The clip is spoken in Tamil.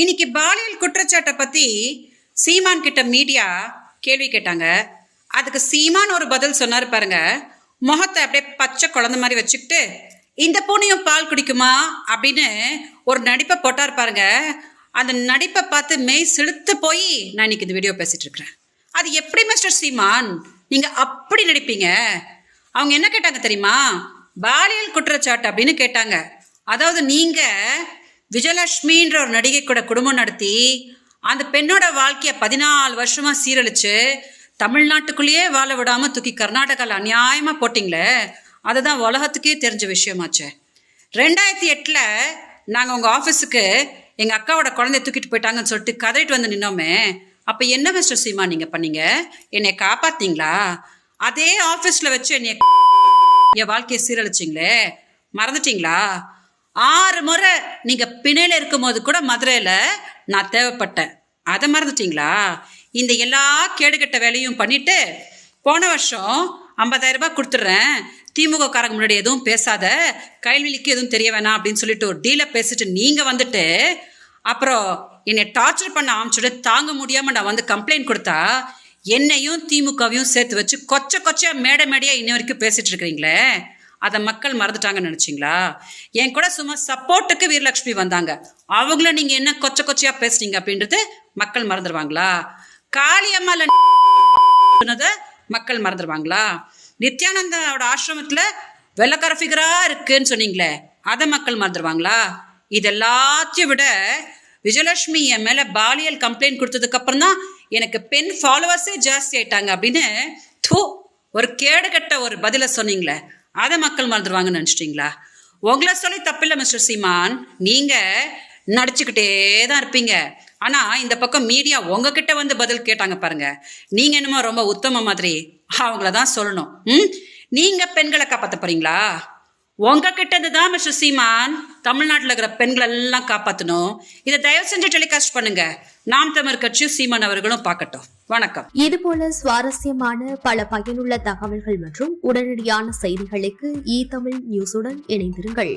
இன்னைக்கு பாலியல் குற்றச்சாட்டை பத்தி சீமான் கிட்ட மீடியா கேள்வி கேட்டாங்க. அதுக்கு சீமான் ஒரு பதில் சொன்னாரு பாருங்க. முகத்தை அப்படியே பச்சை குழந்த மாதிரி வச்சுக்கிட்டு இந்த பூனையும் பால் குடிக்குமா? அப்படின்னு ஒரு நடிப்பை போட்டார் பாருங்க. அந்த நடிப்பை பார்த்து மெய் செலுத்து போய் நான் இன்னைக்கு இந்த வீடியோ பேசிட்டு இருக்கிறேன். அது எப்படி மிஸ்டர் சீமான்? நீங்க அப்படி நடிப்பீங்க? அவங்க என்ன கேட்டாங்க தெரியுமா? பாலியல் குற்றச்சாட்டு அப்படின்னு கேட்டாங்க. அதாவது நீங்க விஜயலட்சுமின்ற ஒரு நடிகை கூட குடும்பம் நடத்தி அந்த பெண்ணோட வாழ்க்கையை பதினாலு வருஷமா சீரழிச்சு தமிழ்நாட்டுக்குள்ளேயே வாழ விடாம தூக்கி கர்நாடகாவில் அநியாயமா போட்டிங்களே அதுதான் உலகத்துக்கே தெரிஞ்ச விஷயமாச்சே. ரெண்டாயிரத்தி எட்டில் நாங்கள் உங்கள் ஆஃபீஸுக்கு எங்கள் அக்காவோட குழந்தைய தூக்கிட்டு போயிட்டாங்கன்னு சொல்லிட்டு கதறிட்டு வந்து நின்னோமே அப்போ என்ன மிஸ்டர் சீமா நீங்கள் பண்ணீங்க? என்னை காப்பாத்தீங்களா? அதே ஆஃபீஸில் வச்சு என்னை என் வாழ்க்கையை சீரழிச்சிங்களே மறந்துட்டீங்களா? ஆறு முறை நீங்கள் பிணையில் இருக்கும்போது கூட மதுரையில் நான் தேவைப்பட்டேன். அதை மறந்துட்டீங்களா? இந்த எல்லா கேடுகட்ட வேலையும் பண்ணிட்டு போன வருஷம் 50000 ரூபாய் கொடுத்துட்றேன். திமுக காரங்க முன்னாடி எதுவும் பேசாத கைல்வெளிக்கு எதுவும் தெரிய வேணாம் அப்படின்னு சொல்லிட்டு ஒரு டீலை பேசிட்டு நீங்கள் வந்துட்டு அப்புறம் என்னை டார்ச்சர் பண்ண ஆரம்பிச்சுட்டு தாங்க முடியாமல் நான் வந்து கம்ப்ளைண்ட் கொடுத்தா என்னையும் திமுகவையும் சேர்த்து வச்சு கொச்ச கொச்சையாக மேடை மேடையாக இன்ன வரைக்கும் பேசிகிட்டு இருக்கிறீங்களே? அதை மக்கள் மறந்துட்டாங்கன்னு நினச்சிங்களா? என் கூட சும்மா சப்போர்ட்டுக்கு வீரலட்சுமி வந்தாங்க. அவங்கள நீங்க என்ன கொச்ச கொச்சையா பேசுனீங்க அப்படின்றது மக்கள் மறந்துடுவாங்களா காளியம்மால சொன்னதை மக்கள் மறந்துடுவாங்களா நித்யானந்தாவோட ஆசிரமத்துல வெள்ளக்கார ஃபிகரா இருக்குன்னு சொன்னீங்களே அதை மக்கள் மறந்துடுவாங்களா இது எல்லாத்தையும் விட விஜயலட்சுமி என் மேல பாலியல் கம்ப்ளைண்ட் கொடுத்ததுக்கு அப்புறம் தான் எனக்கு பெண் ஃபாலோவர்ஸே ஜாஸ்தி ஆயிட்டாங்க அப்படின்னு தூ ஒரு கேடுகட்ட ஒரு பதில சொன்னீங்களே அதை மக்கள் மறந்துடுவாங்கன்னு நினச்சிட்டிங்களா? உங்களை சொல்லி தப்பில்லை மிஸ்டர் சீமான். நீங்கள் நடிச்சுக்கிட்டே தான் இருப்பீங்க. ஆனால் இந்த பக்கம் மீடியா உங்ககிட்ட வந்து பதில் கேட்டாங்க பாருங்க. நீங்கள் என்னமோ ரொம்ப உத்தம மாதிரி அவங்கள தான் சொல்லணும். ம்? நீங்கள் பெண்களை காப்பாற்ற போகிறீங்களா உங்ககிட்ட இருந்து தான் மிஸ்டர் சீமான் தமிழ்நாட்டில் இருக்கிற பெண்கள் எல்லாம் காப்பாற்றணும் இதை தயவு செஞ்சு டெலிகாஸ்ட் பண்ணுங்க. நாம் தமிழ் கட்சியும் சீமான் அவர்களும் பார்க்கட்டும். வணக்கம். இதுபோல சுவாரஸ்யமான பல பயனுள்ள தகவல்கள் மற்றும் உடனடியான செய்திகளுக்கு இ தமிழ் நியூஸுடன் இணைந்திருங்கள்.